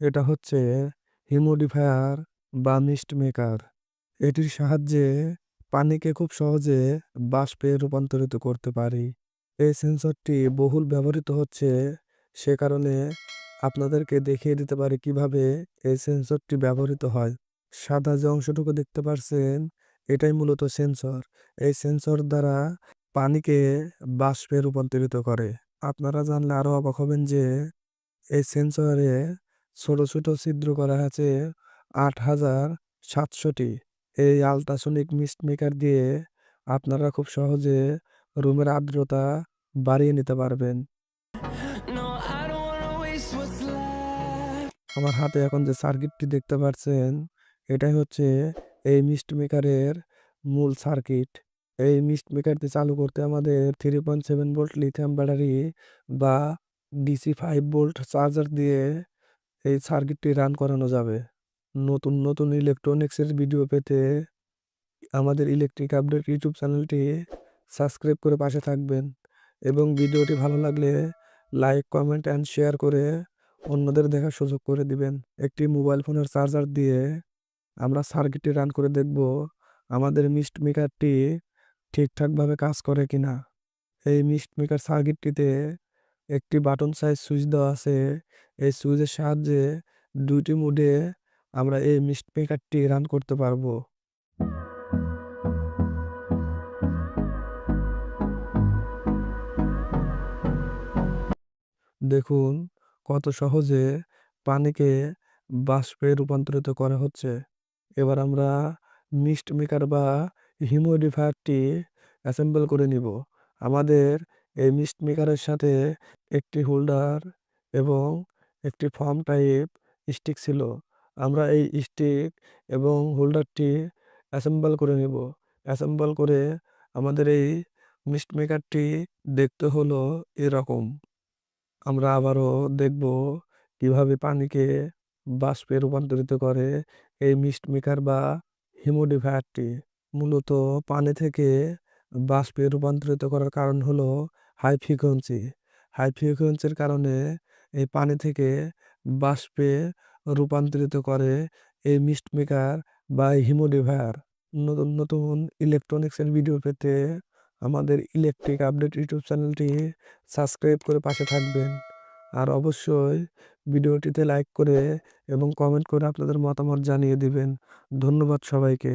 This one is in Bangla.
এটা হচ্ছে হিউমিডিফায়ার বা মিস্ট মেকার। এটির সাহায্যে পানিকে খুব সহজে বাষ্পে রূপান্তরিত করতে পারি। এই সেন্সরটি বহুল ব্যবহৃত হচ্ছে, সে কারণে আপনাদেরকে দেখিয়ে দিতে পারি কীভাবে এই সেন্সরটি ব্যবহৃত হয়। সাদা যে অংশটুকু দেখতে পারছেন, এটাই মূলত সেন্সর। এই সেন্সর দ্বারা পানিকে বাষ্পে রূপান্তরিত করে। আপনারা জানলে আরও অবাক হবেন যে এই সেন্সরে ছোট ছোট ছিদ্র করা আছে আট হাজার সাতশোটি। এই আলট্রাসনিক মিস্ট মেকার দিয়ে আপনারা খুব সহজে রুমের আর্দ্রতা বাড়িয়ে নিতে পারবেন. আমার হাতে এখন যে সার্কিটটি দেখতে পাচ্ছেন এটাই হচ্ছে এই মিস্ট মেকারের মূল সার্কিট এই মিস্ট মেকারটি চালু করতে আমাদের three point seven volt lithium battery বা ডিসি ফাইভ ভোল্ট চার্জার দিয়ে এই সার্কিটটি রান করানো যাবে। নতুন নতুন ইলেকট্রনিক্সের ভিডিও পেতে আমাদের ইলেকট্রিক আপডেট ইউটিউব চ্যানেলটি সাবস্ক্রাইব করে পাশে থাকবেন এবং ভিডিওটি ভালো লাগলে লাইক, কমেন্ট অ্যান্ড শেয়ার করে অন্যদের দেখার সুযোগ করে দিবেন। একটি মোবাইল ফোনের চার্জার দিয়ে আমরা সার্কিটটি রান করে দেখব আমাদের মিস্ট মেকারটি ঠিকঠাকভাবে কাজ করে কিনা। এই মিস্ট মেকার সার্কিটটিতে একটি বাটন সাইজ সুইচ দেওয়া আছে। এই সুইচের সাহায্যে দুইটি মোডে আমরা এই মিস্ট মেকারটি রান করতে পারব। দেখুন কত সহজে পানিকে বাষ্পে রূপান্তরিত করা হচ্ছে। এবার আমরা মিস্ট মেকার বা হিউমিডিফায়ারটি অ্যাসেম্বল করে নিব। আমাদের এই মিস্ট মেকারের সাথে একটি হোল্ডার এবং একটি ফর্ম টাইপ স্টিক ছিল। আমরা এই স্টিক এবং হোল্ডারটি অ্যাসেম্বল করে নেব। অ্যাসেম্বল করে আমাদের এই মিস্ট মেকারটি দেখতে হলো এরকম। আমরা আবারও দেখব কীভাবে পানিকে বাষ্পে রূপান্তরিত করে এই মিস্ট মেকার বা হিউমিডিফায়ারটি মূলত পানি থেকে বাষ্পে রূপান্তরিত করার কারণ হলো হাই ফ্রিকোয়েন্সি হাই ফ্রিকোয়েন্সির কারণে এই পানি থেকে বাষ্পে রূপান্তরিত করে এই মিস্ট মেকার বা হিউমিডিফায়ার নতুন নতুন ইলেকট্রনিক্সের ভিডিও পেতে আমাদের ইলেকট্রিক আপডেট ইউটিউব চ্যানেলটি সাবস্ক্রাইব করে পাশে থাকবেন। আর অবশ্যই ভিডিওটিতে লাইক করে এবং কমেন্ট করে আপনাদের মতামত জানিয়ে দিবেন। ধন্যবাদ সবাইকে।